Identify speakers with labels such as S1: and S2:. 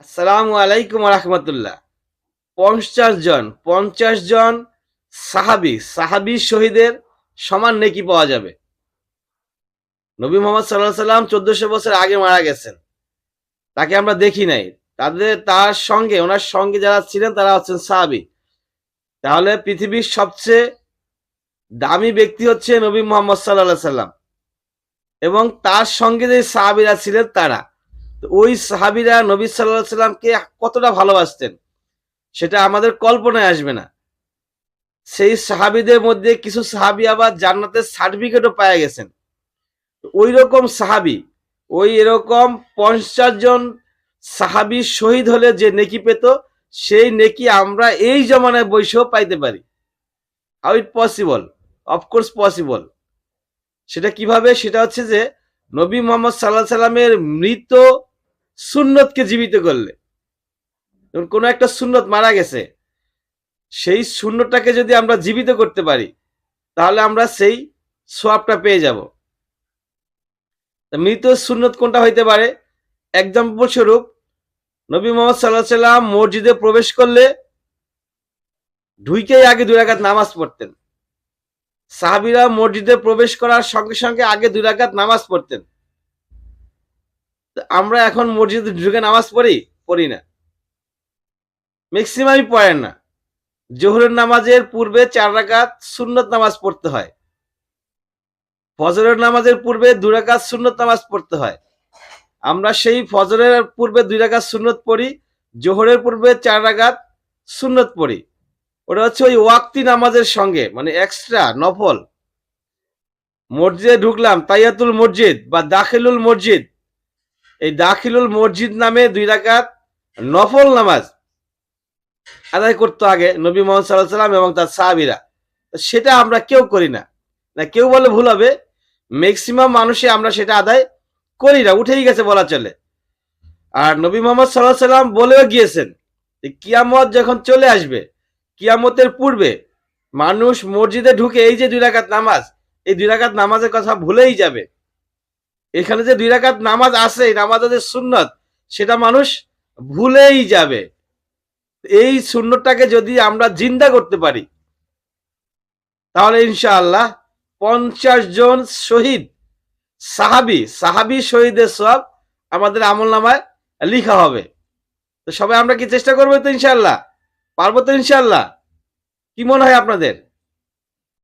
S1: আসসালামু আলাইকুম রহমতুল্লাহ। পঞ্চাশ জন পঞ্চাশ জন সাহাবি সাহাবি শহীদের সমান নেকি পাওয়া যাবে। নবী মোহাম্মদ সাল্লাহ সাল্লাম চোদ্দশো বছর আগে মারা গেছেন। তাকে আমরা দেখি নাই। তাদের, তার সঙ্গে, ওনার সঙ্গে যারা ছিলেন, তারা হচ্ছেন সাহাবি। তাহলে পৃথিবীর সবচেয়ে দামি ব্যক্তি হচ্ছে নবী মোহাম্মদ সাল্লাহ সাল্লাম। এবং তার সঙ্গে যে সাহাবিরা ছিলেন, তারা। তো ওই সাহাবিরা নবী সাল্লাহ সাল্লামকে কতটা ভালোবাসতেন? সেটা আমাদের কল্পনায় আসবে না। সেই সাহাবিদের মধ্যে কিছু সাহাবি আবার জান্নাতের সার্টিফিকেটও পাওয়া গেছেন। ওই রকম সাহাবি, ওই এরকম পঞ্চাশ জন সাহাবি শহীদ হলে যে নেকি পেত, সেই নেকি আমরা এই জমানায় বৈশেও পাইতে পারি। How it possible of course possible সেটা কীভাবে? সেটা হচ্ছে যে নবী মোহাম্মদ সাল্লাহ সাল্লামের মৃত সুন্নতকে জীবিত করলে। যেমন কোনো একটা সুন্নত মারা গেছে, সেই শূন্যটাকে যদি আমরা জীবিত করতে পারি, তাহলে আমরা সেই সোয়াবটা পেয়ে যাব। মৃত সুন্নত কোনটা হইতে পারে? এক্সাম্পল স্বরূপ, নবী মোহাম্মদ সাল্লাহ সাল্লাম মসজিদে প্রবেশ করলে ঢুইকেই আগে দুই রাকাত নামাজ পড়তেন। সাহাবিরা মসজিদে প্রবেশ করার সঙ্গে সঙ্গে আগে দুই রাকাত নামাজ পড়তেন। আমরা এখন মসজিদে ঢুকে নামাজ পড়ি? পড়ি না। ম্যাক্সিমামই পড়েন না। জোহরের নামাজের পূর্বে চার রাকাত সুন্নত নামাজ পড়তে হয়। ফজরের নামাজের পূর্বে দুই রাকাত সুন্নত নামাজ পড়তে হয়। আমরা সেই ফজরের পূর্বে দুই রাকাত সুন্নত পড়ি, জোহরের পূর্বে চার রাকাত সুন্নত পড়ি। ওটা হচ্ছে ওই ওয়াক্তি নামাজের সঙ্গে মানে এক্সট্রা নফল। মসজিদে ঢুকলাম, তাইয়াতুল মসজিদ বা দাখিলুল মসজিদ। এই দাখিলুল মসজিদ নামে দুই রাকাত নফল নামাজ আদায় করতো আগে নবী মোহাম্মদ সাল্লাহ সাল্লাম এবং তার সাহাবিরা। সেটা আমরা কেউ করি না। না, কেউ বলে ভুল হবে। ম্যাক্সিমাম মানুষই আমরা সেটা আদায় করি না। উঠেই গেছে বলা চলে। আর নবী মোহাম্মদ সাল্লাহ সাল্লাম বলেও গিয়েছেন কিয়ামত যখন চলে আসবে, কিয়ামতের পূর্বে মানুষ মসজিদে ঢুকে এই যে দুই রাকাত নামাজ, এই দুই রাকাত নামাজের কথা ভুলেই যাবে। এখানে যে দুই রাকাত নামাজ আছে এই নামাজের সুন্নত, সেটা মানুষ ভুলেই যাবে। এই সুন্নতটাকে যদি আমরা জিন্দা করতে পারি, তাহলে ইনশাআল্লাহ পঞ্চাশ জন শহীদ, সাহাবি সাহাবি শহীদের সব আমাদের আমল নামায় লিখা হবে। তো সবাই আমরা কি চেষ্টা করব তো ইনশাআল্লাহ? পারব তো ইনশাআল্লাহ? কি মনে হয় আপনাদের?